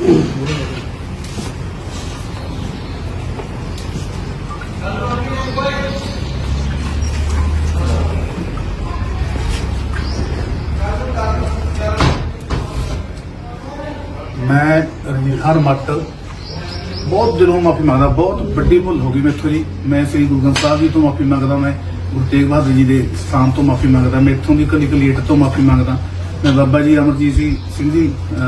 ਮੈਂ ਰਣਜੀਤ ਮੱਟ। ਬਹੁਤ ਦਿਲੋਂ ਮਾਫੀ ਮੰਗਦਾ, ਬਹੁਤ ਵੱਡੀ ਭੁੱਲ ਹੋ ਗਈ ਮੇਥੋਂ ਜੀ। ਮੈਂ ਸ੍ਰੀ ਗੁਰੂ ਗ੍ਰੰਥ ਸਾਹਿਬ ਜੀ ਤੋਂ ਮਾਫੀ ਮੰਗਦਾ, ਮੈਂ ਗੁਰੂ ਤੇਗ ਬਹਾਦਰ ਜੀ ਦੇ ਸਥਾਨ ਤੋਂ ਮਾਫੀ ਮੰਗਦਾ ਮੈਂ ਇੱਥੋਂ ਦੀ ਕਲੀ ਕਲੀਟ ਤੋਂ ਮਾਫੀ ਮੰਗਦਾ। ਮੈਂ ਬਾਬਾ ਜੀ ਅਮਰਜੀਤ ਜੀ ਸਿੰਘ ਜੀ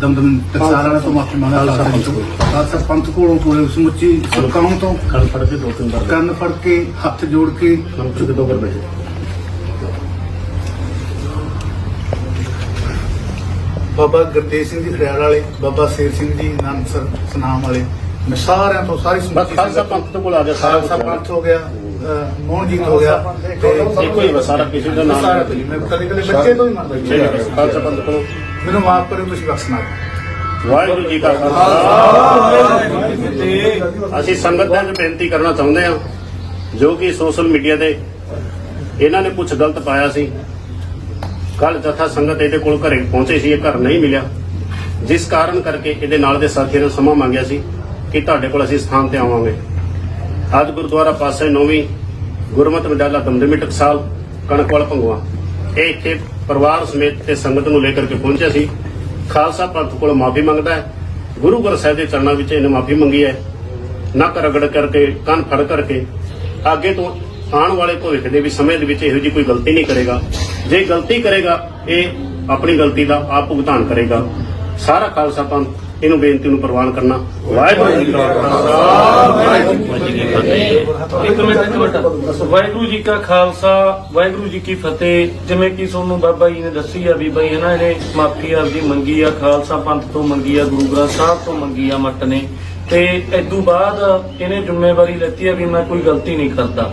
ਦਮਦਮ ਟਕਸਾਲ ਵਾਲਾ ਤੋਂ ਮਾਫੀ ਮੰਗਦਾ ਤੋਂ ਖਾਲਸਾ ਪੰਥ ਕੋਲੋਂ। ਪੂਰੇ ਸਮੁੱਚੀ ਸਰਕਾਰਾਂ ਤੋਂ ਕੰਨ ਫੜ ਕੇ ਦੋ ਤਿੰਨ ਵਾਰ ਕੰਨ ਫੜ ਕੇ ਹੱਥ ਜੋੜ ਕੇ ਕੰਨ ਦੋ ਵਾਰ ਬੈਠੇ। ਬਾਬਾ ਗੁਰਤੇਜ ਸਿੰਘ ਜੀ ਖੜਿਆਲ ਵਾਲੇ ਬਾਬਾ ਸ਼ੇਰ ਸਿੰਘ ਜੀ ਨਾਨਕਸਰ ਸਨਾਮ ਵਾਲੇ। ਮੈਂ ਸਾਰਿਆਂ ਤੋਂ ਸਾਰੀ ਬਸ ਸਮੁੱਚੀ ਖਾਲਸਾ ਪੰਥ ਤੋਂ ਕੋਲ ਆ ਗਿਆ ਸਾਰਾ ਖਾਲਸਾ ਪੰਥ ਹੋ ਗਿਆ ਅਹ ਮੋਹਨਜੀਤ ਹੋ ਗਿਆ ਤੇ ਇੱਕੋ ਹੀ ਬਸ ਸਾਰਾ ਕਿਸੇ ਦਾ ਨਾਮ ਸਾਰਾ ਕੁਝ। ਮੈਂ ਕਦੇ ਕਦੇ ਬੱਚੇ ਤੋਂ ਹੀ ਮੰਨਦਾ ਠੀਕ ਹੈ ਜੀ ਖਾਲਸਾ ਪੰਥ ਕੋਲ। ਮੈਨੂੰ ਮਾਫ ਕਰਿਓ ਤੁਸੀਂ ਬਖਸ਼ਣਾ ਵਾਹਿਗੁਰੂ ਜੀ ਕਾ ਖਾਲਸਾ। ਅਸੀਂ ਸੰਗਤ ਦੇ ਵਿੱਚ ਬੇਨਤੀ ਕਰਨਾ ਚਾਹੁੰਦੇ ਹਾਂ ਜੋ ਕਿ ਸੋਸ਼ਲ ਮੀਡੀਆ ਤੇ ਇਹਨਾਂ ਨੇ ਕੁਝ ਗਲਤ ਪਾਇਆ ਸੀ। ਕੱਲ ਜਥਾ ਸੰਗਤ ਇਹਦੇ ਕੋਲ ਘਰੇ ਪਹੁੰਚੇ ਸੀ ਇਹ ਘਰ ਨਹੀਂ ਮਿਲਿਆ। ਜਿਸ ਕਾਰਨ ਕਰਕੇ ਇਹਦੇ ਨਾਲ ਦੇ ਸਾਥੀਆਂ ਨੇ ਸਮਾਂ ਮੰਗਿਆ ਸੀ। ਕਿ ਤੁਹਾਡੇ ਕੋਲ ਅਸੀਂ ਸਥਾਨ ਤੇ ਆਵਾਂਗੇ। ਅੱਜ ਗੁਰਦੁਆਰਾ ਪਾਸੇ ਨੌਵੀਂ ਗੁਰਮਤਿ ਵਿਦਿਆਲਾ ਦਮਦਮੀ ਟਕਸਾਲ, ਕਣਕਵਾਲ ਭੰਗਵਾ ਇਹ ਇੱਥੇ ਪਰਿਵਾਰ ਸਮੇਤ ਤੇ ਸੰਗਤ ਨੂੰ ਲੈ ਕਰਕੇ ਪਹੁੰਚਿਆ ਸੀ। ਖਾਲਸਾ ਪੰਥ ਕੋਲ ਮਾਫੀ ਮੰਗਦਾ ਹੈ। ਗੁਰੂ ਗ੍ਰੰਥ ਸਾਹਿਬ ਦੇ ਚਰਨਾਂ ਵਿੱਚ ਇਹਨੇ ਮਾਫੀ ਮੰਗੀ ਹੈ। ਨੱਕ ਰਗੜ ਕਰਕੇ, ਕੰਨ ਫੜ ਕਰਕੇ, ਅੱਗੇ ਤੋਂ ਆਉਣ ਵਾਲੇ ਭਵਿੱਖ ਦੇ ਵੀ ਸਮੇਂ ਦੇ ਵਿੱਚ ਇਹੋ ਜਿਹੀ ਕੋਈ ਗਲਤੀ ਨਹੀਂ ਕਰੇਗਾ। ਜੇ ਗਲਤੀ ਕਰੇਗਾ, ਇਹ ਆਪਣੀ ਗਲਤੀ ਦਾ ਆਪ ਭੁਗਤਾਨ ਕਰੇਗਾ। ਸਾਰਾ ਖਾਲਸਾ ਪੰਥ ਇਹਨੂੰ ਬੇਨਤੀ ਨੂੰ ਪ੍ਰਵਾਨ ਕਰਨਾ। ਵਾਹਿਗੁਰੂ ਜੀ ਕਾ ਖਾਲਸਾ ਵਾਹਿਗੁਰੂ ਜੀ ਕੀ ਫਤਿਹ ਇੱਕ ਮਿੰਟ ਇੱਕ ਮਿੰਟ। ਵਾਹਿਗੁਰੂ ਜੀ ਕਾ ਖਾਲਸਾ ਵਾਹਿਗੁਰੂ ਜੀ ਕੀ ਫਤਿਹ। ਜਿਵੇਂ ਕਿ ਤੁਹਾਨੂੰ ਬਾਬਾ ਜੀ ਨੇ ਦੱਸੀ ਆ ਵੀ ਬਈ ਇਹਨਾਂ ਇਹਨੇ ਮਾਫੀ ਆਪਦੀ ਮੰਗੀ ਆ ਖਾਲਸਾ ਪੰਥ ਤੋਂ ਮੰਗੀ ਆ ਗੁਰੂ ਗ੍ਰੰਥ ਸਾਹਿਬ ਤੋਂ ਮੰਗੀ ਆ ਮੱਟ ਨੇ। ਤੇ ਇਦੋਂ ਬਾਅਦ ਇਹਨੇ ਜ਼ਿੰਮੇਵਾਰੀ ਲੈਤੀ ਆ ਵੀ ਮੈਂ ਕੋਈ ਗਲਤੀ ਨਹੀਂ ਕਰਦਾ।